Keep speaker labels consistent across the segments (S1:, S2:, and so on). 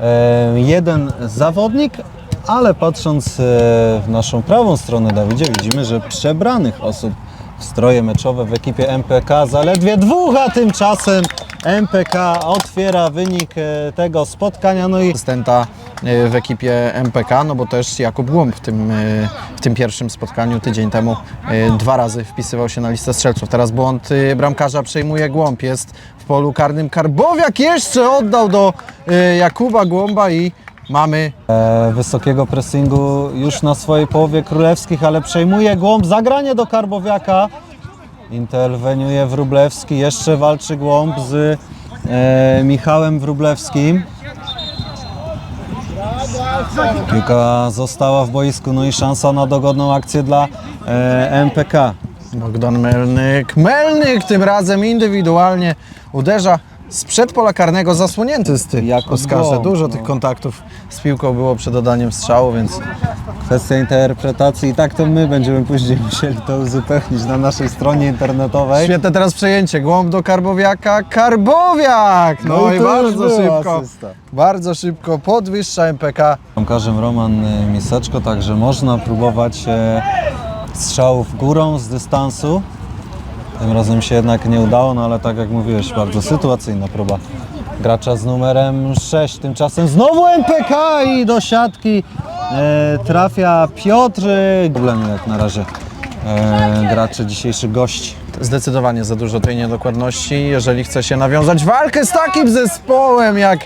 S1: E, jeden zawodnik, ale patrząc e, w naszą prawą stronę, Dawidzie, widzimy, że przebranych osób stroje meczowe w ekipie MPK zaledwie dwóch, a tymczasem MPK otwiera wynik e, tego spotkania. No i
S2: asystenta e, w ekipie MPK, no bo też Jakub Głąb w tym, e, w tym pierwszym spotkaniu tydzień temu dwa razy wpisywał się na listę strzelców. Teraz błąd bramkarza przejmuje Głąb, jest w polu karnym Karbowiak jeszcze oddał do Jakuba Głąba i mamy
S1: e, wysokiego pressingu już na swojej połowie królewskich, ale przejmuje głąb, zagranie do Karbowiaka. Interweniuje Wróblewski, jeszcze walczy głąb z e, Michałem Wróblewskim. Piłka została w boisku, no i szansa na dogodną akcję dla e, MPK.
S2: Bogdan Melnyk. Melnyk tym razem indywidualnie uderza sprzed pola karnego, zasłonięty z tych
S1: Jakub
S2: Oskarze.
S1: Głąb,
S2: Dużo
S1: no.
S2: tych kontaktów z piłką było przed oddaniem strzału, więc
S1: Kwestia interpretacji i tak to my będziemy później musieli to uzupełnić na naszej stronie internetowej.
S2: Świetne teraz przejęcie. Głąb do Karbowiaka. Karbowiak! No, i,
S1: to już
S2: bardzo
S1: była
S2: szybko.
S1: asysta.
S2: Bardzo szybko podwyższa MPK.
S1: Bramkarzem Roman y, Miseczko, także można próbować e, strzałów górą z dystansu. Tym razem się jednak nie udało, no ale tak jak mówiłeś, bardzo sytuacyjna próba gracza z numerem 6. Tymczasem znowu MPK i do siatki e, trafia Piotr. Problemy jak na razie e, graczy dzisiejszych gości.
S2: Zdecydowanie za dużo tej niedokładności, jeżeli chce się nawiązać walkę z takim zespołem jak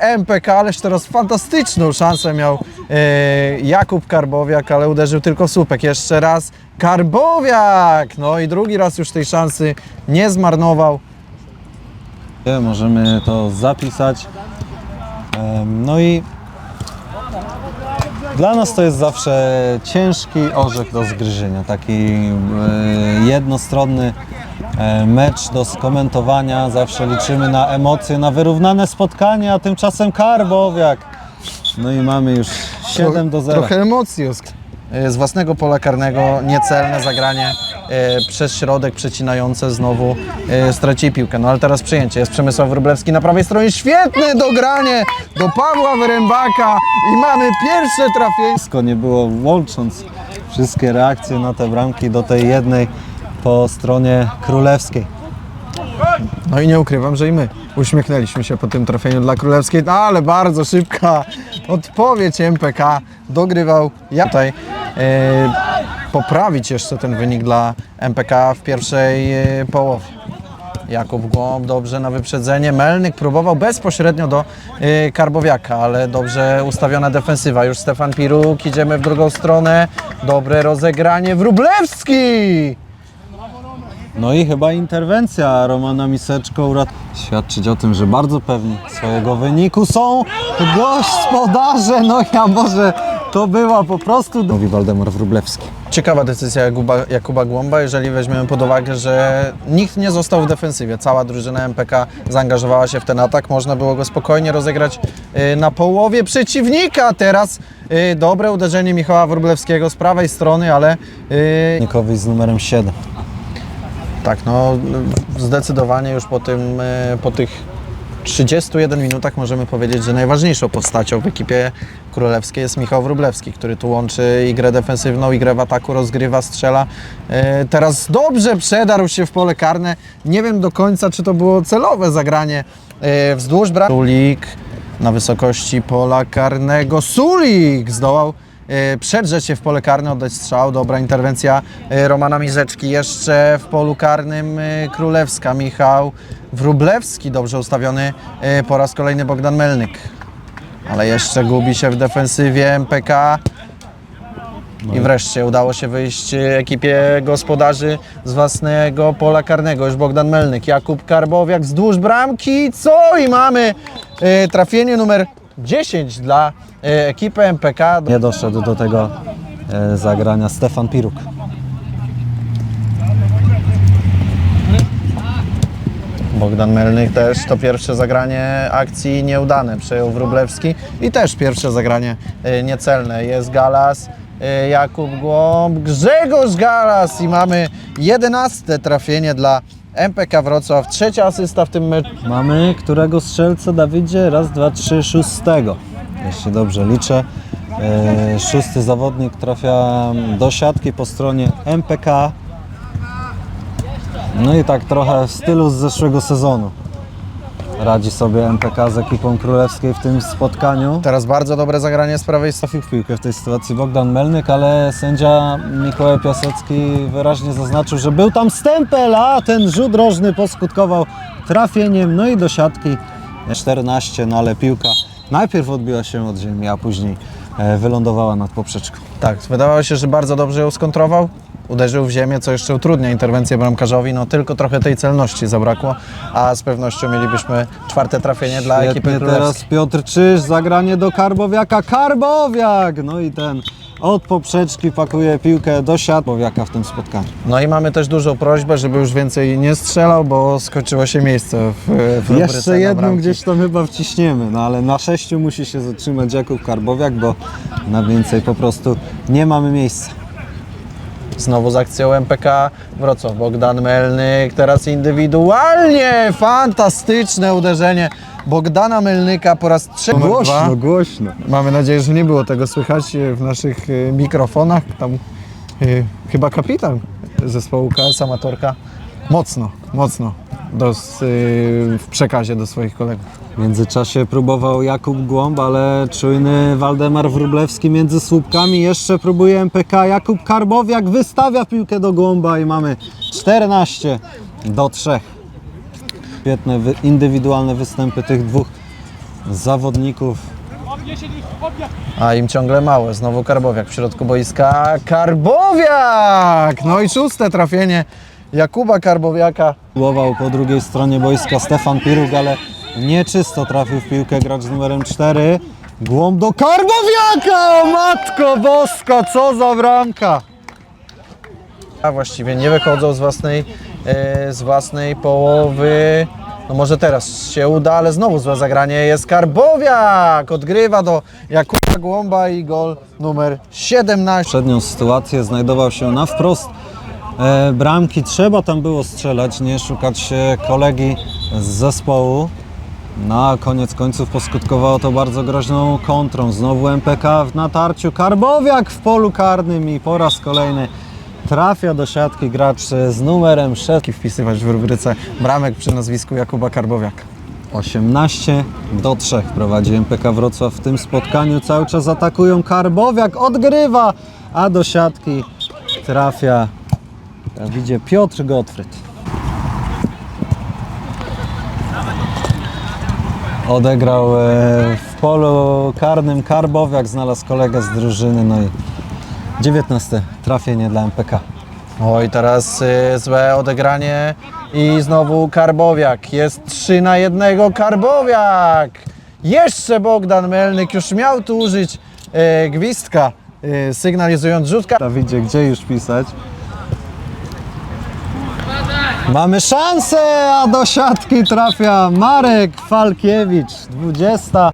S2: MPK, ależ teraz fantastyczną szansę miał e, Jakub Karbowiak, ale uderzył tylko w słupek. Jeszcze raz Karbowiak! No i drugi raz już tej szansy nie zmarnował.
S1: Możemy to zapisać. No i dla nas to jest zawsze ciężki orzech do zgryzienia. Taki e, jednostronny e, mecz do skomentowania. Zawsze liczymy na emocje, na wyrównane spotkanie, a tymczasem Karbowiak. No i mamy już 7 do 0.
S2: Trochę emocji. E, Z własnego pola karnego niecelne zagranie e, przez środek przecinające znowu e, straci piłkę. No ale teraz przyjęcie. Jest Przemysław Wróblewski na prawej stronie. Świetne dogranie do Pawła Wyrębaka i mamy pierwsze trafienie.
S1: Wszystko nie było łącząc wszystkie reakcje na te bramki do tej jednej po stronie królewskiej.
S2: No i nie ukrywam, że i my uśmiechnęliśmy się po tym trafieniu dla Królewskiej, no, ale bardzo szybka odpowiedź MPK dogrywał. Ja tutaj e, poprawić jeszcze ten wynik dla MPK w pierwszej e, połowie. Jakub Głąb dobrze na wyprzedzenie. Melnyk próbował bezpośrednio do e, Karbowiaka, ale dobrze ustawiona defensywa. Już Stefan Piruk, idziemy w drugą stronę. Dobre rozegranie. Wróblewski!
S1: No i chyba interwencja Romana Miseczko urat... świadczyć o tym, że bardzo pewni swojego wyniku są gospodarze. No ja może to była po prostu... Mówi Waldemar Wróblewski.
S2: Ciekawa decyzja Jakuba, Jakuba Głąba, jeżeli weźmiemy pod uwagę, że nikt nie został w defensywie. Cała drużyna MPK zaangażowała się w ten atak. Można było go spokojnie rozegrać y, na połowie przeciwnika. Teraz y, dobre uderzenie Michała Wróblewskiego z prawej strony, ale y,
S1: Nikowi z numerem 7.
S2: tak, no zdecydowanie już po, tym, y, po tych 31 minutach możemy powiedzieć, że najważniejszą postacią w ekipie królewskiej jest Michał Wróblewski, który tu łączy i grę defensywną, i grę w ataku, rozgrywa, strzela. E, Teraz dobrze przedarł się w pole karne. Nie wiem do końca, czy to było celowe zagranie e, wzdłuż bram. Sulik na wysokości pola karnego. Sulik zdołał e, przedrzeć się w pole karne, oddać strzał. Dobra interwencja e, Romana Mizeczki. Jeszcze w polu karnym e, Królewska. Michał Wróblewski, dobrze ustawiony e, po raz kolejny Bogdan Melnyk. Ale jeszcze gubi się w defensywie MPK. I wreszcie udało się wyjść e, ekipie gospodarzy z własnego pola karnego. Już Bogdan Melnyk, Jakub Karbowiak wzdłuż bramki. Co? I mamy e, trafienie numer 10 dla e, ekipy MPK.
S1: Nie doszedł do tego e, zagrania Stefan Piruk.
S2: Bogdan Melnych też to pierwsze zagranie akcji nieudane przejął Wróblewski i też pierwsze zagranie y, niecelne. Jest Galas, Jakub Głąb, Grzegorz Galas i mamy jedenaste trafienie dla MPK Wrocław. Trzecia asysta w tym meczu.
S1: Mamy którego strzelca, Dawidzie? Raz, dwa, trzy, szóstego. Jeśli dobrze liczę. E, szósty zawodnik trafia do siatki po stronie MPK. No i tak trochę w stylu z zeszłego sezonu. Radzi sobie MPK z ekipą królewskiej w tym spotkaniu.
S2: Teraz bardzo dobre zagranie z prawej strony.
S1: Trafił w piłkę w tej sytuacji Bogdan Melnyk, ale sędzia Mikołaj Piasecki wyraźnie zaznaczył, że był tam stempel, a ten rzut rożny poskutkował trafieniem, no i do siatki 14, no ale piłka najpierw odbiła się od ziemi, a później e, wylądowała nad poprzeczką.
S2: Tak, wydawało się, że bardzo dobrze ją skontrował. Uderzył w ziemię, co jeszcze utrudnia interwencję bramkarzowi. No tylko trochę tej celności zabrakło, a z pewnością mielibyśmy czwarte trafienie dla ekipy
S1: Świetnie
S2: królewskiej.
S1: teraz Piotr Czyż, zagranie do Karbowiaka, Karbowiak! No i ten od poprzeczki pakuje piłkę do siat Karbowiaka w tym spotkaniu.
S2: No i mamy też dużą prośbę, żeby już więcej nie strzelał, bo skończyło się miejsce w, w rubryce
S1: Jeszcze jedną
S2: bramki.
S1: gdzieś tam chyba wciśniemy, no ale na sześciu musi się zatrzymać Jakub Karbowiak, bo na więcej po prostu nie mamy miejsca.
S2: Znowu z akcją MPK Wrocław. Bogdan Melnyk teraz indywidualnie. Fantastyczne uderzenie Bogdana Melnyka po raz trzeci. Dwa.
S1: głośno.
S2: Mamy nadzieję, że nie było tego słychać e, w naszych e, mikrofonach. Tam e, chyba kapitan zespołu KS Amatorka mocno, mocno do, e, w przekazie do swoich kolegów.
S1: W międzyczasie próbował Jakub Głąb, ale czujny Waldemar Wróblewski między słupkami jeszcze próbuje MPK. Jakub Karbowiak wystawia piłkę do Głąba i mamy 14 do 3. Świetne indywidualne występy tych dwóch zawodników.
S2: A im ciągle małe. Znowu Karbowiak w środku boiska. Karbowiak! No i szóste trafienie Jakuba Karbowiaka.
S1: Próbował po drugiej stronie boiska Stefan Piruk, ale nieczysto trafił w piłkę gracz z numerem 4. Głąb do Karbowiaka! O matko boska, co za bramka!
S2: A właściwie nie wychodzą z własnej, e, z własnej połowy. No może teraz się uda, ale znowu złe zagranie jest Karbowiak. Odgrywa do Jakuba Głąba i gol numer 17.
S1: Przednią sytuację znajdował się na wprost bramki. Trzeba tam było strzelać, nie szukać e, kolegi z zespołu. No a koniec końców poskutkowało to bardzo groźną kontrą. Znowu MPK w natarciu. Karbowiak w polu karnym i po raz kolejny trafia do siatki gracz e, z numerem 6.
S2: Wpisywać w rubryce bramek przy nazwisku Jakuba Karbowiak.
S1: 18 do 3 prowadzi MPK Wrocław w tym spotkaniu. Cały czas atakują Karbowiak, odgrywa, a do siatki trafia widzie Piotr Gottfried. Odegrał e, w polu karnym Karbowiak, znalazł kolegę z drużyny, no i 19 trafienie dla MPK.
S2: Oj, teraz y, złe odegranie i znowu Karbowiak. Jest 3 na 1 Karbowiak. Jeszcze Bogdan Melnyk już miał tu użyć y, gwizdka, y, sygnalizując rzutka.
S1: Dawidzie, gdzie już pisać? Mamy szansę, a do siatki trafia Marek Falkiewicz, 20.